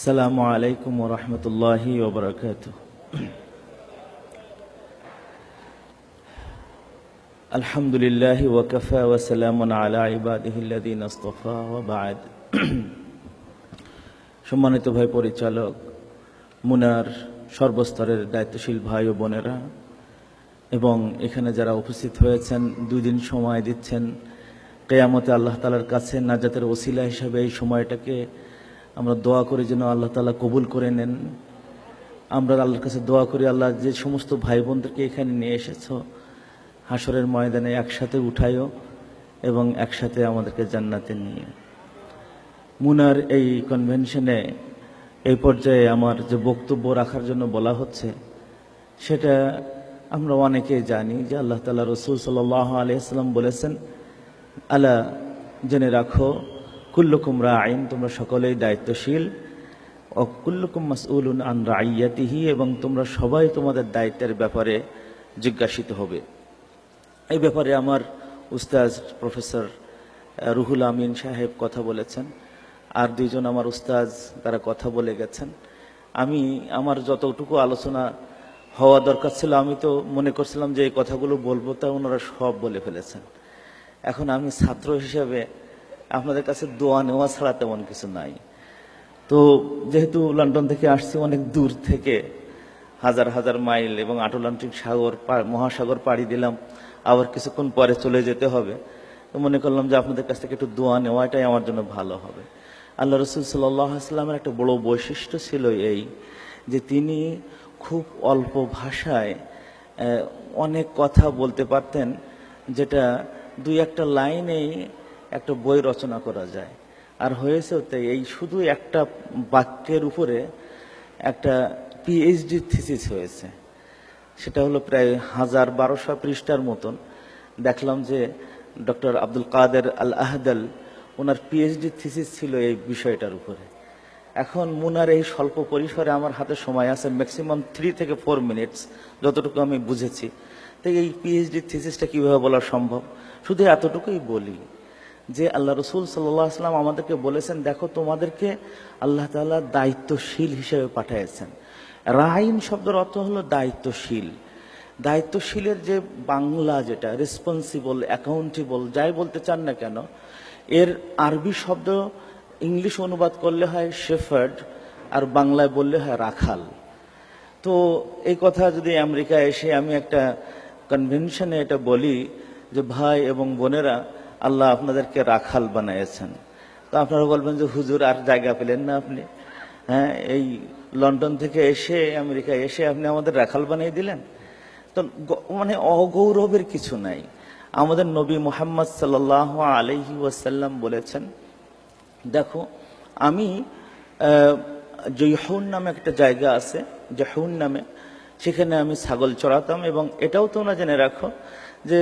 السلام عليكم ورحمة الله وبركاته الحمد لله وكفى وسلام على عباده الذين اصطفى وبعد সম্মানিত ভাই পরিচালক মুনার সর্বস্তরের দায়িত্বশীল ভাই ও বোনেরা এবং এখানে যারা উপস্থিত হয়েছেন দুই দিন সময় দিচ্ছেন কেয়ামতে আল্লাহ তালার কাছে নাজাতের ওসিলা হিসাবে এই সময়টাকে আমরা দোয়া করি যেন আল্লাহ তালা কবুল করে নেন। আমরা আল্লাহর কাছে দোয়া করি, আল্লাহ যে সমস্ত ভাই বোনদেরকে এখানে নিয়ে এসেছ হাসরের ময়দানে একসাথে উঠাইও এবং একসাথে আমাদেরকে জান্নাতে নিয়ে। মুনার এই কনভেনশনে এই পর্যায়ে আমার যে বক্তব্য রাখার জন্য বলা হচ্ছে, সেটা আমরা অনেকেই জানি যে আল্লাহ তালা রসুল সাল আলিয়াল্লাম বলেছেন, আলা, জেনে রাখো কুল্লুকুম আইন তোমরা সকলেই দায়িত্বশীল। ও কুল্লুকুম মাসউলুন আন রাইয়াতিহি এবং তোমরা সবাই তোমাদের দায়িত্বের ব্যাপারে জিজ্ঞাসিত হবে। এই ব্যাপারে আমার উস্তাজ প্রফেসর রুহুল আমিন সাহেব কথা বলেছেন, আর দুইজন আমার উস্তাজ তারা কথা বলে গেছেন। আমি, আমার যতটুকু আলোচনা হওয়া দরকার ছিল, আমি তো মনে করছিলাম যে এই কথাগুলো বলব, তা ওনারা সব বলে ফেলেছেন। এখন আমি ছাত্র হিসেবে আপনাদের কাছে দোয়া নেওয়া ছাড়া তেমন কিছু নাই। তো যেহেতু লন্ডন থেকে আসছি, অনেক দূর থেকে হাজার হাজার মাইল এবং আটলান্টিক সাগর মহাসাগর পাড়ি দিলাম। আবার কিছুক্ষণ পরে চলে যেতে হবে। তো মনে করলাম যে আপনাদের কাছ থেকে একটু দোয়া নেওয়াটাই আমার জন্য ভালো হবে। আল্লাহ রসুল সাল্লামের একটা বড় বৈশিষ্ট্য ছিল এই যে তিনি খুব অল্প ভাষায় অনেক কথা বলতে পারতেন, যেটা দুই একটা লাইনেই একটা বই রচনা করা যায়। আর হয়েছেও তাই এই শুধু একটা বাক্যের উপরে একটা পিএইচডি থিসিস হয়েছে। সেটা হলো প্রায় হাজার বারোশো পৃষ্ঠার মতন। দেখলাম যে doctor Abdul Qader Al Ahdal ওনার পিএইচডি থিসিস ছিল এই বিষয়টার উপরে। এখন মুনার এই স্বল্প পরিসরে আমার হাতে সময় আছে ম্যাক্সিমাম থ্রি থেকে ফোর মিনিটস যতটুকু আমি বুঝেছি। তো এই পিএইচডি থিসিসটা কীভাবে বলা সম্ভব? শুধু এতটুকুই বলি। যে আল্লাহ রসুল সাল্লাম আমাদেরকে বলেছেন, দেখো, তোমাদেরকে আল্লাহ তাআলা দায়িত্বশীল হিসেবে পাঠিয়েছেন। রাইন শব্দের অর্থ হলো দায়িত্বশীল। দায়িত্বশীলের যে বাংলা যেটা রেসপন্সিবল অ্যাকাউন্টেবল যাই বলতে চান না কেন, এর আরবি শব্দ ইংলিশ অনুবাদ করলে হয় শেফার্ড আর বাংলায় বললে হয় রাখাল। তো এই কথা যদি আমেরিকায় এসে আমি একটা কনভেনশনে এটা বলি, যে ভাই এবং বোনেরা আল্লাহ আপনাদেরকে রাখাল বানিয়েছেন। তো আপনারা বলবেন যে, হুজুর, আর জায়গা পেলেন না আপনি? হ্যাঁ এই লন্ডন থেকে এসে, আমেরিকায় এসে আপনি আমাদের রাখাল বানিয়ে দিলেন। তো মানে অগৌরবের কিছু নাই। আমাদের নবী মোহাম্মদ সাল্লাহ আলহি ওয়াসাল্লাম বলেছেন, দেখো, আমি জৈহুন নামে একটা জায়গা আছে জহুন নামে। সেখানে আমি ছাগল চড়াতাম এবং এটাও তোমরা জেনে রাখো যে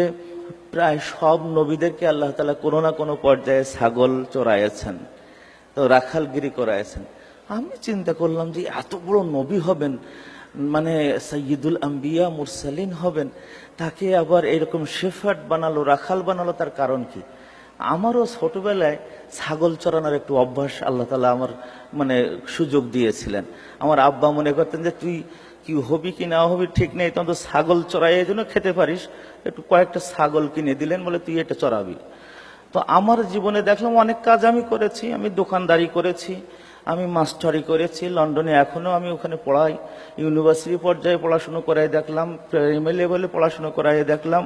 প্রায় সব নবীদেরকে আল্লাহ তালা কোনো না কোনো পর্যায়ে ছাগল চড়াইয়াছেন, তো রাখালগিরি করাইছেন আমি চিন্তা করলাম যে এত বড় নবী হবেন মানে সৈয়দুল আম্বিয়া মুরসালিন হবেন, তাকে আবার এরকম শেফার্ড বানালো, রাখাল বানালো, তার কারণ কি? আমারও ছোটবেলায় ছাগল চড়ানোর একটু অভ্যাস আল্লাহ তালা আমার মানে সুযোগ দিয়েছিলেন। আমার আব্বা মনে করতেন যে, তুই কি হবি কি না হবি ঠিক নেই তখন তো ছাগল চড়াই জন্য খেতে পারিস। একটু কয়েকটা ছাগল কিনে দিলেন বলে তুই এটা চড়াবি। তো আমার জীবনে দেখলাম অনেক কাজ আমি করেছি আমি দোকানদারি করেছি আমি মাস্টারি করেছি লন্ডনে এখনও আমি ওখানে পড়াই ইউনিভার্সিটি পর্যায়ে পড়াশুনো করাই দেখলাম প্রাইমারি লেভেলে পড়াশুনো করাই দেখলাম।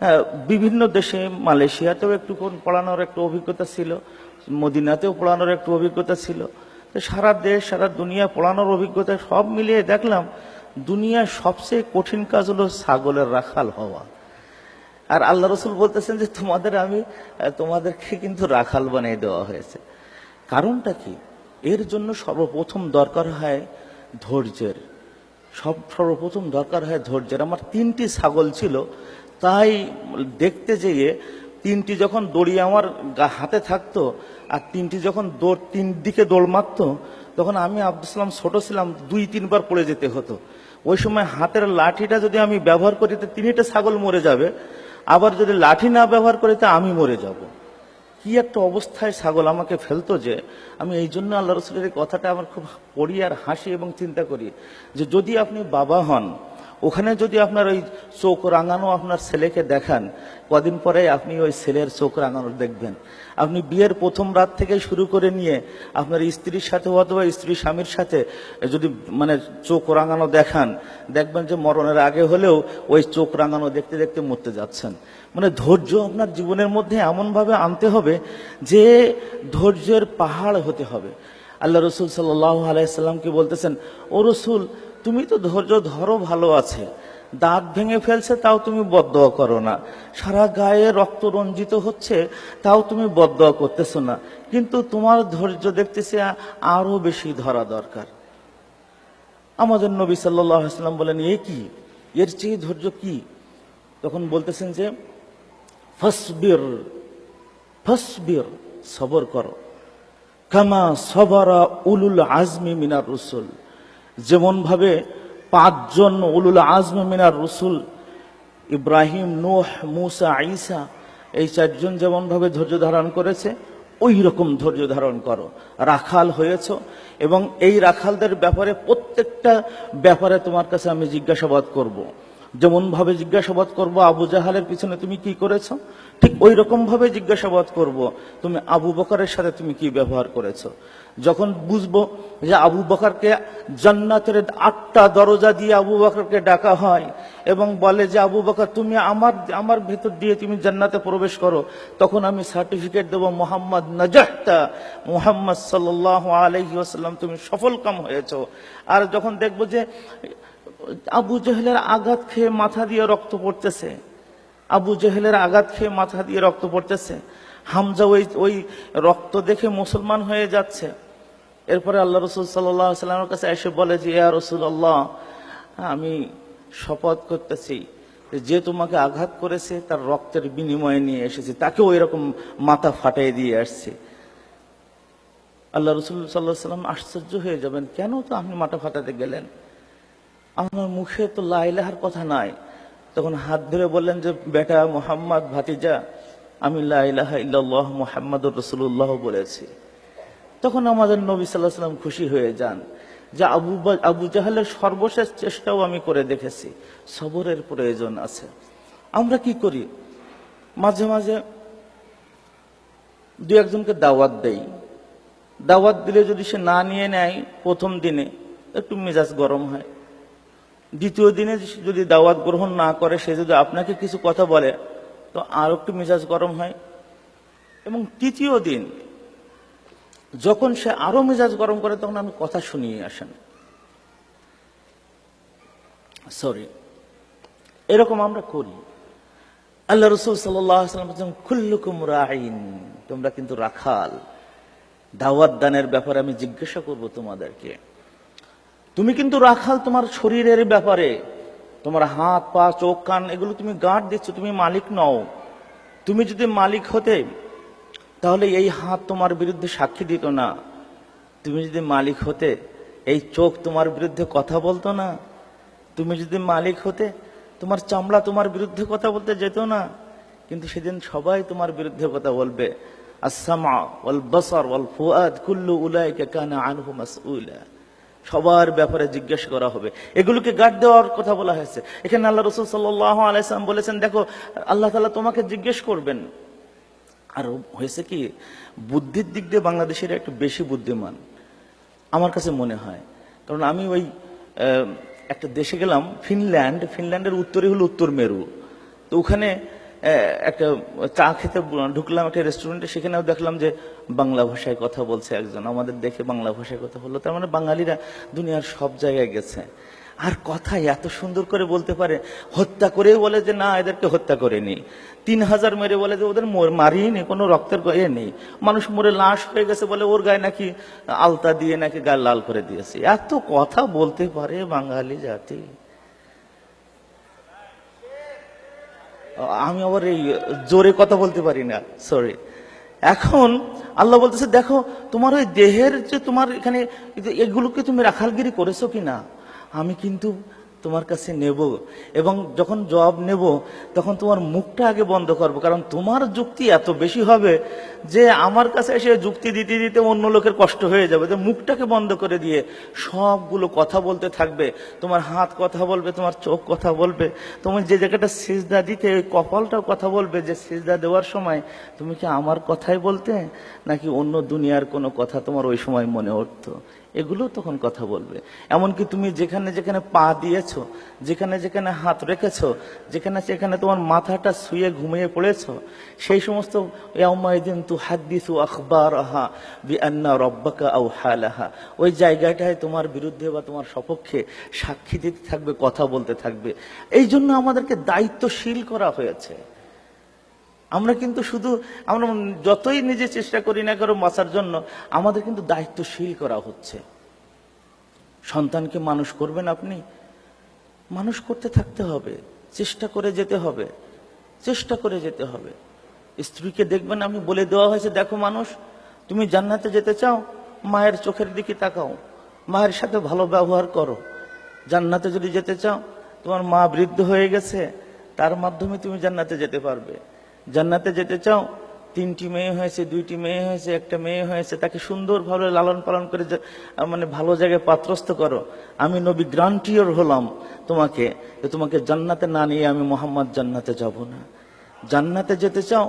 হ্যাঁ, বিভিন্ন দেশে মালয়েশিয়াতেও একটু পড়ানোর একটু অভিজ্ঞতা ছিল মদিনাতেও পড়ানোর একটু অভিজ্ঞতা ছিল। তো সারা দেশ সারা দুনিয়া পড়ানোর অভিজ্ঞতা সব মিলিয়ে দেখলাম দুনিয়ার সবচেয়ে কঠিন কাজ হলো ছাগলের রাখাল হওয়া। আর আল্লাহ রসুল বলতেছেন যে তোমাদের আমি তোমাদেরকে কিন্তু রাখাল বানিয়ে দেওয়া হয়েছে। কারণটা কি? এর জন্য সর্বপ্রথম দরকার হয় ধৈর্যের। সব সর্বপ্রথম দরকার হয় ধৈর্যের। আমার তিনটি ছাগল ছিল, তাই দেখতে যেয়ে তিনটি যখন দড়ি আমার হাতে থাকতো আর তিনটি যখন দৌড়, তিন দিকে দৌড় মারতো, তখন আমি আব্দুল সালাম ছোট ছিলাম, দুই, তিনবার পড়ে যেতে হতো। ওই সময় হাতের লাঠিটা যদি আমি ব্যবহার করি, তো তিনটা ছাগল মরে যাবে। আবার যদি লাঠি না ব্যবহার করে, তা আমি মরে যাব। কি একটা অবস্থায় ছাগল আমাকে ফেলতো যে, আমি এই জন্য আল্লাহ রসুলের কথাটা আমার খুব পড়ি আর হাসি এবং চিন্তা করি যে, যদি আপনি বাবা হন ওখানে যদি আপনার ওই চোখ রাঙানো আপনার ছেলেকে দেখান, কদিন পরে আপনি ওই ছেলের চোখ রাঙানো দেখবেন। আপনি বিয়ের প্রথম রাত থেকে শুরু করে নিয়ে আপনার স্ত্রীর সাথে অথবা স্ত্রী স্বামীর সাথে যদি মানে চোখ রাঙানো দেখান, দেখবেন যে মরণের আগে হলেও ওই চোখ রাঙানো দেখতে দেখতে মরতে যাচ্ছেন। মানে ধৈর্য আপনার জীবনের মধ্যে এমনভাবে আনতে হবে যে ধৈর্যের পাহাড় হতে হবে। আল্লাহ রসুল সাল্লাহ আলাইসাল্লামকে বলতেছেন, ও রসুল তুমি তো ধৈর্য ধরো, ভালো আছে। দাঁত ভেঙে ফেলছে, তাও তুমি বদয়া করো না। সারা গায়ে রক্ত রঞ্জিত হচ্ছে, তাও তুমি বদয়া করতেছো না। কিন্তু তোমার ধৈর্য দেখতেছে আরও বেশি ধরা দরকার। আমাদের নবী সাল্লাম বলেন, এ কি? এর চেয়ে ধৈর্য কি? তখন বলতেছেন যে, ফসবির ফসবির, সবর করো। কামা সবরা উলুল আজমি মিনার রসুল। যেমন ভাবে পাঁচজন উলুল আজম মিনার রসুল, ইব্রাহিম, নোহ, মুসা আইসা এই চারজন যেমন ভাবে ধৈর্য ধারণ করেছে ওই রকম ধৈর্য ধারণ করো রাখাল হয়েছ এবং এই রাখালদের ব্যাপারে প্রত্যেকটা ব্যাপারে তোমার কাছে আমি জিজ্ঞাসাবাদ করব। যেমন ভাবে জিজ্ঞাসাবাদ করব, আবু জাহালের পিছনে তুমি কি করেছ, ঠিক ওই রকম ভাবে জিজ্ঞাসাবাদ করব, তুমি আবু বকরের সাথে তুমি কি ব্যবহার করেছ যখন বুঝব যে আবু বকরকে জান্নাতের আটটা দরজা দিয়ে আবু বকরকে ডাকা হয় এবং বলে যে, আবু বকর, তুমি আমার আমার ভেতর দিয়ে তুমি জান্নাতে প্রবেশ করো। তখন আমি সার্টিফিকেট দেবো, মোহাম্মদ নাজাহতা, মোহাম্মদ সাল্লাহ আলহি আসাল্লাম তুমি সফল কাম হয়েছো। আর যখন দেখব যে, আবু জহেলের আঘাত খেয়ে মাথা দিয়ে রক্ত পড়তেছে, আবু জহেলের আঘাত খেয়ে মাথা দিয়ে রক্ত পড়তেছে, হামজা ওই ওই রক্ত দেখে মুসলমান হয়ে যাচ্ছে। এরপরে আল্লাহ রসুল সাল্লামের কাছে এসে বলে যে, ইয়া রসুল আল্লাহ আমি শপথ করতেছি যে তোমাকে আঘাত করেছে, তার রক্তের বিনিময়ে নিয়ে এসেছি। তাকে ওই রকম মাথা ফাটাই দিয়ে আসছে। আল্লাহ রসুল সাল্লাহ সাল্লাম আশ্চর্য হয়ে যাবেন, কেন তো আপনি মাথা ফাটাতে গেলেন? আমার মুখে তো লাইলাহার কথা নাই। তখন হাত ধরে বললেন যে, বেটা মোহাম্মদ ভাতিজা, আমি লাইলাহা ইল্লাল্লাহ মোহাম্মদ রসুল্লাহ বলেছি। তখন আমাদের নবী সাল্লাহ সাল্লাম খুশি হয়ে যান যে আবু আবু জাহালের সর্বশেষ চেষ্টাও আমি করে দেখেছি, সবরের প্রয়োজন আছে। আমরা কি করি? মাঝে মাঝে দু একজনকে দাওয়াত দেই। দাওয়াত দিলে যদি সে না নিয়ে নেয়, প্রথম দিনে একটু মেজাজ গরম হয়। দ্বিতীয় দিনে যদি দাওয়াত গ্রহণ না করে, সে যদি আপনাকে কিছু কথা বলে, তো আর একটু মেজাজ গরম হয়। এবং তৃতীয় দিন যখন সে আরও মেজাজ গরম করে, তখন আমি কথা শুনিয়ে আসেন। সরি এরকম আমরা করি। আল্লাহ রসুল সাল্লাম খুল্লুকুম রাইন তোমরা কিন্তু রাখাল। দাওয়াত দানের ব্যাপারে আমি জিজ্ঞাসা করব তোমাদেরকে। তুমি কিন্তু রাখাল তোমার শরীরের ব্যাপারে। তোমার হাত, পা, চোখ, কান, এগুলো তুমি গার্ড দিচ্ছ, তুমি মালিক নও। তুমি যদি মালিক হতে তাহলে এই হাত তোমার বিরুদ্ধে সাক্ষী দিত না। তুমি যদি মালিক হতে, এই চোখ তোমার বিরুদ্ধে কথা বলতো না। তুমি যদি মালিক হতে, তোমার চামড়া তোমার বিরুদ্ধে কথা বলতে যেত না। কিন্তু সেদিন সবাই তোমার বিরুদ্ধে কথা বলবে। আসামা ওয়াল বসর ওয়াল ফুয়াদ কুল্লু উলাইকা কানা আনহু মাসউলা। সবার ব্যাপারে জিজ্ঞেস করা হবে। এগুলোকে গার্ড দেওয়ার কথা বলা হয়েছে। এখানে আল্লাহ রসুল সাল্লাহ আলাইসালাম বলেছেন, দেখো, আল্লাহ তালা তোমাকে জিজ্ঞেস করবেন। আর হয়েছে কি, বুদ্ধির দিক দিয়ে বাংলাদেশের একটু বেশি বুদ্ধিমান, আমার কাছে মনে হয়। কারণ আমি ওই একটা দেশে গেলাম, ফিনল্যান্ড, ফিনল্যান্ডের উত্তরে হলো উত্তর মেরু। তো ওখানে একটা চা খেতে ঢুকলাম একটা রেস্টুরেন্টে সেখানেও দেখলাম যে বাংলা ভাষায় কথা বলছে একজন। আমাদের দেখে বাংলা ভাষায় কথা বলল, তার মানে বাঙালিরা দুনিয়ার সব জায়গায় গেছে। আর কথা এত সুন্দর করে বলতে পারে, হত্যা করে বলে যে না, এদেরকে হত্যা করেনি। তিন হাজার মেরে বলে যে ওদের মর- মারিনি কোনো রক্তের এ নেই। মানুষ মরে লাশ হয়ে গেছে বলে ওর গায়ে নাকি আলতা দিয়ে নাকি গায়ে লাল করে দিয়েছে। এত কথা বলতে পারে বাঙালি জাতি। আমি আবার এই জোরে কথা বলতে পারি না সরি এখন আল্লাহ বলতেছে, দেখো, তোমার ওই দেহের যে তোমার এখানে এগুলোকে তুমি রাখালগিরি করেছ কি না আমি কিন্তু তোমার কাছে নেব এবং যখন জবাব নেব, তখন তোমার মুখটা আগে বন্ধ করব, কারণ তোমার যুক্তি এত বেশি হবে যে আমার কাছে এসে যুক্তি দিতে দিতে অন্য লোকের কষ্ট হয়ে যাবে। যে মুখটাকে বন্ধ করে দিয়ে সবগুলো কথা বলতে থাকবে, তোমার হাত কথা বলবে, তোমার চোখ কথা বলবে, তুমি যে জায়গাটা সিজদা দিতে, ওই কপালটাও কথা বলবে যে সিজদা দেওয়ার সময় তুমি কি আমার কথাই বলতে, নাকি অন্য দুনিয়ার কোনো কথা তোমার ওই সময় মনে উঠতো? এগুলো তখন কথা বলবে। এমনকি তুমি যেখানে যেখানে পা দিয়েছ, যেখানে যেখানে হাত রেখেছ, যেখানে সেখানে তোমার মাথাটা শুয়ে ঘুমিয়ে পড়েছ, সেই সমস্ত তু হাদ্দিসু আখবার আহা বি রব্বাকা আউ হালাহা ওই জায়গাটায় তোমার বিরুদ্ধে বা তোমার সপক্ষে সাক্ষী দিতে থাকবে, কথা বলতে থাকবে। এই জন্য আমাদেরকে দায়িত্বশীল করা হয়েছে। আমরা কিন্তু শুধু, আমরা যতই নিজে চেষ্টা করি না কারও বাঁচার জন্য, আমাদের কিন্তু দায়িত্বশীল করা হচ্ছে। সন্তানকে মানুষ করবেন আপনি? মানুষ করতে থাকতে হবে, চেষ্টা করে যেতে হবে, চেষ্টা করে যেতে হবে। স্ত্রীকে দেখবেন আপনি বলে দেওয়া হয়েছে, দেখো মানুষ, তুমি জান্নাতে যেতে চাও, মায়ের চোখের দিকে তাকাও, মায়ের সাথে ভালো ব্যবহার করো। জান্নাতে যদি যেতে চাও, তোমার মা বৃদ্ধ হয়ে গেছে, তার মাধ্যমে তুমি জান্নাতে যেতে পারবে। জান্নাতে যেতে চাও, তিনটি মেয়ে হয়েছে, দুইটি মেয়ে হয়েছে, একটা মেয়ে হয়েছে, তাকে সুন্দরভাবে লালন পালন করে মানে ভালো জায়গায় পাত্রস্থ করো। আমি নবী গ্রান্টিওর হলাম তোমাকে যে তোমাকে জান্নাতে না নিয়ে আমি মোহাম্মদ জান্নাতে যাব না। জান্নাতে যেতে চাও,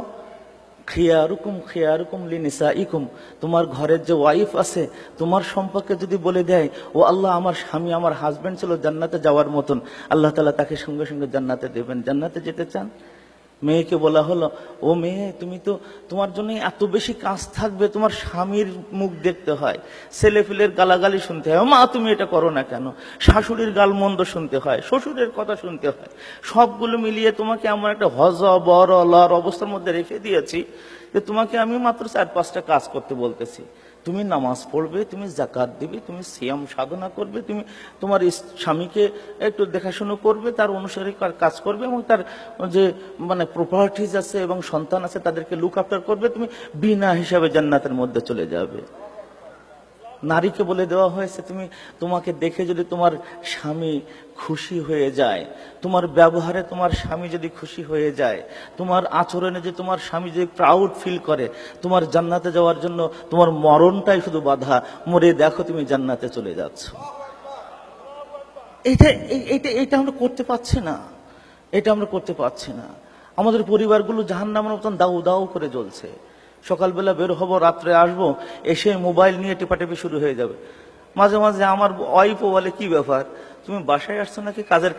খিয়ারুকুম খিয়ারুকুম লিনিসা ইকুম তোমার ঘরের যে ওয়াইফ আছে, তোমার সম্পর্কে যদি বলে দেয়, ও আল্লাহ, আমার স্বামী, আমার হাজবেন্ড ছিল জান্নাতে যাওয়ার মতন, আল্লাহ তালা তাকে সঙ্গে সঙ্গে জান্নাতে দেবেন। জান্নাতে যেতে চান? মেয়েকে বলা হলো, ও মেয়ে, তুমি তো তোমার জন্য এত বেশি কাজ থাকবে, তোমার স্বামীর মুখ দেখতে হয় ছেলে ফিলের গালাগালি শুনতে হয়, মা তুমি এটা করো না কেন? শাশুড়ির গাল মন্দ শুনতে হয়, শ্বশুরের কথা শুনতে হয়, সবগুলো মিলিয়ে তোমাকে এমন একটা হজ বর লর অবস্থার মধ্যে রেখে দিয়েছি যে তোমাকে আমি মাত্র চার পাঁচটা কাজ করতে বলতেছি। তুমি নামাজ পড়বে, তুমি জাকাত দিবে, তুমি সিয়াম সাধনা করবে, তুমি তোমার স্বামীকে একটু দেখাশুনো করবে, তার অনুসারে কাজ করবে এবং তার যে মানে প্রপার্টিজ আছে এবং সন্তান আছে তাদেরকে লুক আফটার করবে, তুমি বিনা হিসাবে জান্নাতের মধ্যে চলে যাবে। নারীকে বলে দেওয়া হয়েছে, তুমি তোমাকে দেখে যদি তোমার স্বামী খুশি হয়ে যায়, তোমার ব্যবহারে তোমার স্বামী যদি খুশি হয়ে যায়, তোমার আচরণে যে তোমার স্বামী যদি প্রাউড ফিল করে, তোমার জান্নাতে যাওয়ার জন্য তোমার মরণটাই শুধু বাধা। মরে দেখো তুমি জান্নাতে চলে যাচ্ছ। এটা এটা এটা আমরা করতে পারছি না। এটা আমরা করতে পারছি না। আমাদের পরিবারগুলো জাহান নামের মতন দাউ দাউ করে জ্বলছে। সকালবেলা বের হব, রাত্রে আসব, এসে মোবাইল নিয়ে টেপাটেপি শুরু হয়ে যাবে। মাঝে মাঝে আমার ওয়াইফও বলে, কি ব্যাপার? তুমি বাসায় আসছো নাকি কাজের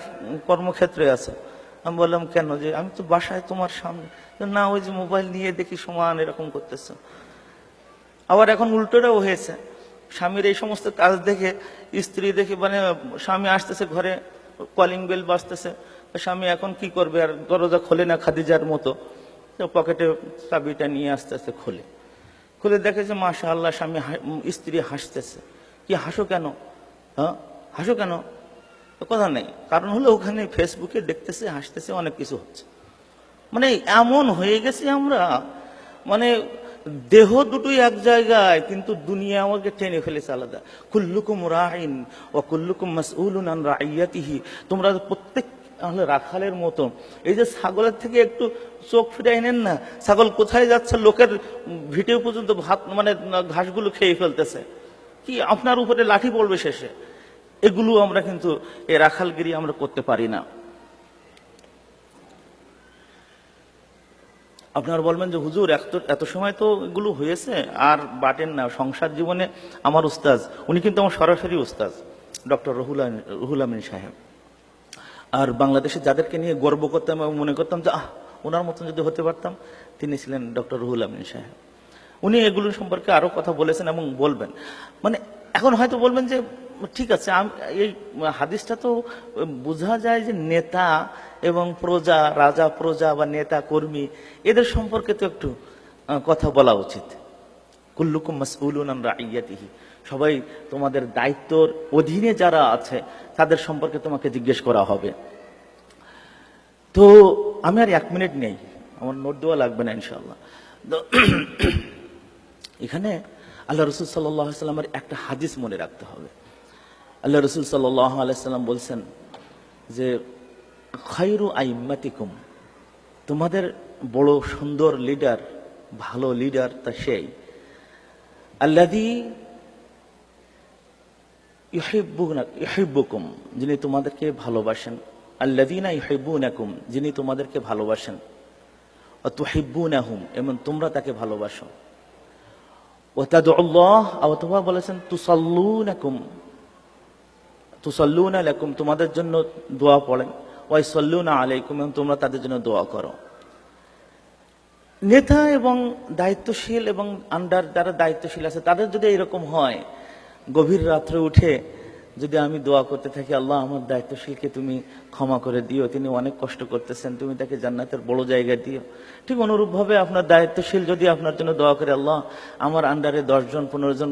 কর্মক্ষেত্রে আছো? আমি বললাম, কেন যে আমি তো বাসায় তোমার সামনে। না, ওই যে মোবাইল নিয়ে দেখি সমান এরকম করতেছো। আবার এখন উল্টোটাও হয়েছে। স্বামীর এই সমস্ত কাজ দেখে, স্ত্রী দেখে মানে স্বামী আসতেছে ঘরে কলিং বেল বাজতেছে। স্বামী এখন কি করবে? আর দরজা খোলে না খাদিজার মতো। পকেটে চাবিটা নিয়ে আস্তে আস্তে খোলে। খুলে দেখে যে মাশা আল্লাহ স্বামী স্ত্রী হাসতেছে। কি, হাসো কেন? হ্যাঁ? হাসো কেন? কথা নেই। কারণ হলো ওখানে ফেসবুকে দেখতেছে, হাসতেছে, অনেক কিছু হচ্ছে। মানে এমন হয়ে গেছি আমরা মানে দেহ দুটোই এক জায়গায়, কিন্তু দুনিয়া আমাকে টেনে ফেলেছে আলাদা। কুল্লুকুম রাইন ও কুল্লুকুম মাসউলুন আন রাইয়াতিহি। তোমরা প্রত্যেক হলে রাখালের মতো। এই যে ছাগলের থেকে একটু চোখ ফিরাই নেন না, ছাগল কোথায় যাচ্ছে, লোকের ভিটেও পর্যন্ত ভাত মানে ঘাসগুলো খেয়ে ফেলতেছে। কি আপনার উপরে লাঠি পড়বে শেষে? এগুলো আমরা কিন্তু এই রাখালগিরি আমরা করতে পারি না। আপনারা বলবেন যে, হুজুর, এত সময় তো এগুলো হয়েছে, আর বাটেন না। সংসার জীবনে আমার উস্তাজ উনি কিন্তু আমার সরাসরি উস্তাজ ডক্টর রহুল রুহুল আমিন সাহেব। আর বাংলাদেশে যাদেরকে নিয়ে গর্ব করতাম এবং মনে করতাম যে, আহ, ওনার মতন যদি হতে পারতাম, তিনি ছিলেন ডক্টর রুহুল আমিন সাহেব। উনি এগুলো সম্পর্কে আরও কথা বলেছেন এবং বলবেন। মানে এখন হয়তো বলবেন যে, ঠিক আছে এই হাদিসটা তো বোঝা যায় যে নেতা এবং প্রজা, রাজা, প্রজা বা নেতা, কর্মী, এদের সম্পর্কে তো একটু কথা বলা উচিত। কুল্লুকুম মাসউলুন আন রাইয়াতিহি। সবাই তোমাদের দায়িত্বর অধীনে যারা আছে, তাদের সম্পর্কে তোমাকে জিজ্ঞেস করা হবে। তো আমি আর এক মিনিট নেই, আমার নোট দেওয়া লাগবে না ইনশাল্লাহ এখানে আল্লাহ রসুল সাল্লামের একটা হাদিস মনে রাখতে হবে। আল্লাহ রসুল সাল্লাম আলাইসাল্লাম বলছেন যে খৈরু আইম্মাতিকুম, তোমাদের বড় সুন্দর লিডার ভালো লিডার তা সেই। আল্লাদি ইহিব্বুকুম যিনি তোমাদেরকে ভালোবাসেন। আল্লাদিনা ইহিব্বুনাকুম যিনি তোমাদেরকে ভালোবাসেন। তুহিব্বুনাহুম এবং তোমরা তাকে ভালোবাসো। ও তাদুল্লাহ অথবা বলেছেন, তুসাল্লুনাকুম, তুসাল্লুনা লাকুম, তোমাদের জন্য দোয়া পড়েন। ওয়াই সল্লুনা আলাইকুম, এবং তোমরা তাদের জন্য দোয়া করো। নেতা এবং দায়িত্বশীল এবং আন্ডার যারা দায়িত্বশীল আছে, তাদের যদি এরকম হয় গভীর রাত্রে উঠে যদি আমি দোয়া করতে থাকি, আল্লাহ আমার দায়িত্বশীলকে তুমি ক্ষমা করে দিও। তিনি অনেক কষ্ট করতেছেন, তুমি তাকে জান্নাতের বড় জায়গা দিও। ঠিক অনুরূপভাবে আপনার দায়িত্বশীল যদি আপনার জন্য দোয়া করে, আল্লাহ আমার আন্ডারে দশজন পনেরো জন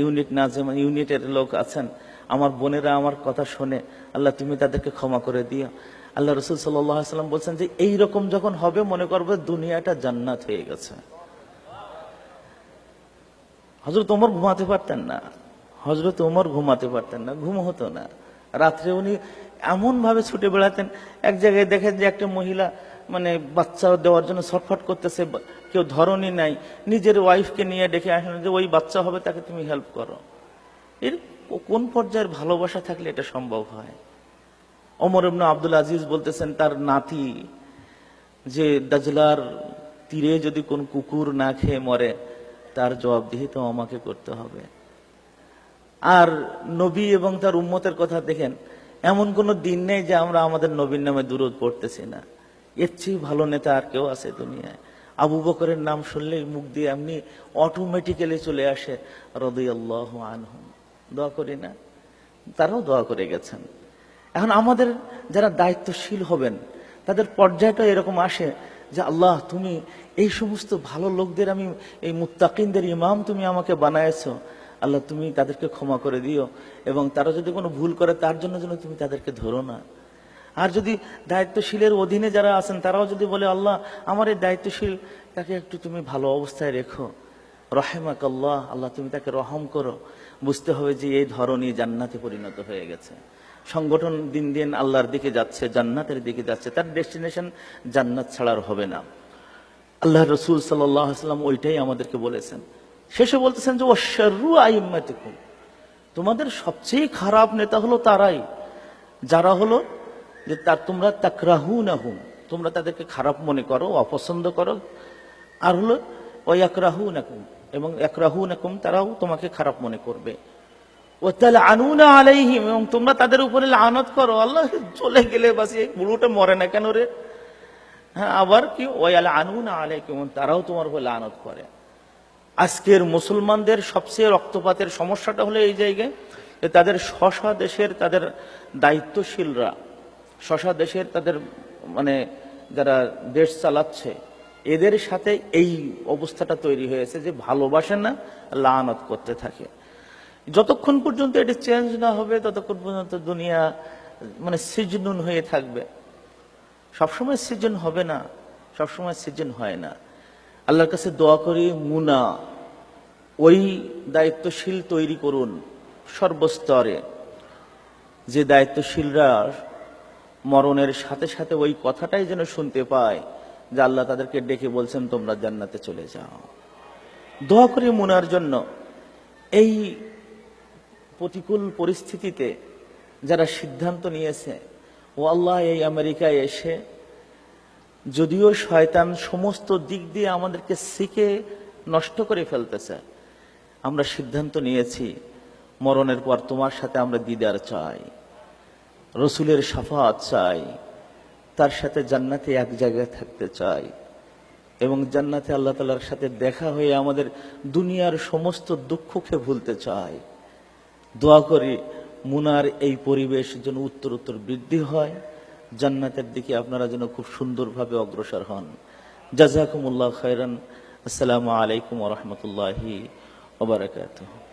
ইউনিট না যেমন ইউনিটের লোক আছেন, আমার বোনেরা আমার কথা শোনে, আল্লাহ তুমি তাদেরকে ক্ষমা করে দিও। আল্লাহ রসুল সাল্লাম বলছেন যে, এই রকম যখন হবে, মনে করবে দুনিয়াটা জান্নাত হয়ে গেছে। হজরত ওমর ঘুমাতে পারতেন না। হজরত ওমর ঘুমাতে পারতেন না, ঘুম হতো না। রাত্রে উনি এমন ভাবে ছুটে বেড়াতেন, এক জায়গায় দেখেন যে একটা মহিলা মানে বাচ্চা দেওয়ার জন্য ছটফট করতেছে কেউ ধরনই নাই। নিজের ওয়াইফকে নিয়ে ডেকে আসেন যে, ওই বাচ্চা হবে, তাকে তুমি হেল্প করো। এর কোন পর্যায়ের ভালোবাসা থাকলে এটা সম্ভব হয়? অমর ইবনে আব্দুল আজিজ বলতেছেন, তার নাতি যে দাজলার তীরে যদি কোন কুকুর না খেয়ে মরে, তার জবাবদিহি তো আমাকে করতে হবে। আর নবী এবং তার উম্মতের কথা দেখেন, এমন কোন দিন নেই যে আমরা আমাদের নবীর নামে দূরত পড়তেছি না। এর চেয়ে ভালো নেতা আর কেউ আছে দুনিয়ায়। আবু বকরের নাম শুনলেই মুখ দিয়ে এমনি অটোমেটিক্যালি চলে আসে রদি আল্লাহ আনহুম দোয়া করি না, তারাও দোয়া করে গেছেন। এখন আমাদের যারা দায়িত্বশীল হবেন, তাদের পর্যায়টা এরকম আসে যে, আল্লাহ, তুমি এই সমস্ত ভালো লোকদের আমি, এই মুত্তাকিনদের ইমাম তুমি আমাকে বানায়েছো আল্লাহ, তুমি তাদেরকে ক্ষমা করে দিও। এবং তারা যদি কোনো ভুল করে, তার জন্য যেন তুমি তাদেরকে ধরো না। আর যদি দায়িত্বশীলের অধীনে যারা আছেন, তারাও যদি বলে, আল্লাহ, আমার এই দায়িত্বশীল, তাকে একটু তুমি ভালো অবস্থায় রেখো। রহেমাক আল্লাহ আল্লাহ তুমি তাকে রহম করো। বুঝতে হবে যে এই ধরনই জান্নাতে পরিণত হয়ে গেছে। সংগঠন দিন দিন আল্লাহর দিকে যাচ্ছে, জান্নাতের দিকে যাচ্ছে। তার ডেস্টিনেশন জান্নাত ছাড়ার হবে না। আল্লাহ রসুল সাল্লাম ওইটাই আমাদেরকে বলেছেন। শেষে বলতেছেন যে অশ্বারু আইম্মাতিকুম। তোমাদের সবচেয়ে খারাপ নেতা হলো তারাই, যারা হলো যে তার, তোমরা তাকরাহু না হুম তোমরা তাদেরকে খারাপ মনে করো, অপছন্দ করো। আর হলো ওই একরাহু নাকুম এবং একরাহু নাকুম তারাও তোমাকে খারাপ মনে করবে। ও তাহলে আনুনা আলাইহিম, এবং তোমরা তাদের উপরে লানত করো। আল্লাহ চলে গেলে বাস এই বুড়োটা মরে না কেন রে? হ্যাঁ আবার কি ওই আল আনুনা আলাইকুম, তারাও তোমার উপরে লানত করে। আজকের মুসলমানদের সবচেয়ে রক্তপাতের সমস্যাটা হলো এই জায়গায় যে তাদের শশা দেশের তাদের দায়িত্বশীলরা, শশা দেশের তাদের মানে যারা দেশ চালাচ্ছে, এদের সাথে এই অবস্থাটা তৈরি হয়েছে যে ভালোবাসে না, লানত করতে থাকে। যতক্ষণ পর্যন্ত এটি চেঞ্জ না হবে, ততক্ষণ পর্যন্ত দুনিয়া মানে সিজনুন হয়ে থাকবে। সবসময় সিজন হবে না, সবসময় সিজন হয় না। আল্লাহর কাছে দোয়া করি, মুনা, ওই দায়িত্বশীল তৈরি করুন সর্বস্তরে। যে দায়িত্বশীলরা মরণের সাথে সাথে ওই কথাটাই যেন শুনতে পায় যে আল্লাহ তাদেরকে ডেকে বলছেন, তোমরা জান্নাতে চলে যাও। দোয়া করি মুনার জন্য এই প্রতিকূল পরিস্থিতিতে যারা সিদ্ধান্ত নিয়েছে, ও আল্লাহ এই আমেরিকায় এসে যদিও শয়তান সমস্ত দিক দিয়ে আমাদেরকে শিখে নষ্ট করে ফেলতেছে। আমরা সিদ্ধান্ত নিয়েছি, মরণের পর তোমার সাথে আমরা দিদার চাই, রসুলের সাফাত চাই, তার সাথে জান্নাতে এক জায়গায় থাকতে চাই এবং জান্নাতে আল্লাহ তালার সাথে দেখা হয়ে আমাদের দুনিয়ার সমস্ত দুঃখকে ভুলতে চাই। দোয়া করি, মুনার এই পরিবেশ যেন উত্তর উত্তর বৃদ্ধি হয়। জান্নাতের দিকে আপনারা যেন খুব সুন্দরভাবে অগ্রসর হন। জাজাকুমুল্লাহ খায়রান। আসসালামু আলাইকুম রহমতুল্লাহি ওবরাকাতুহ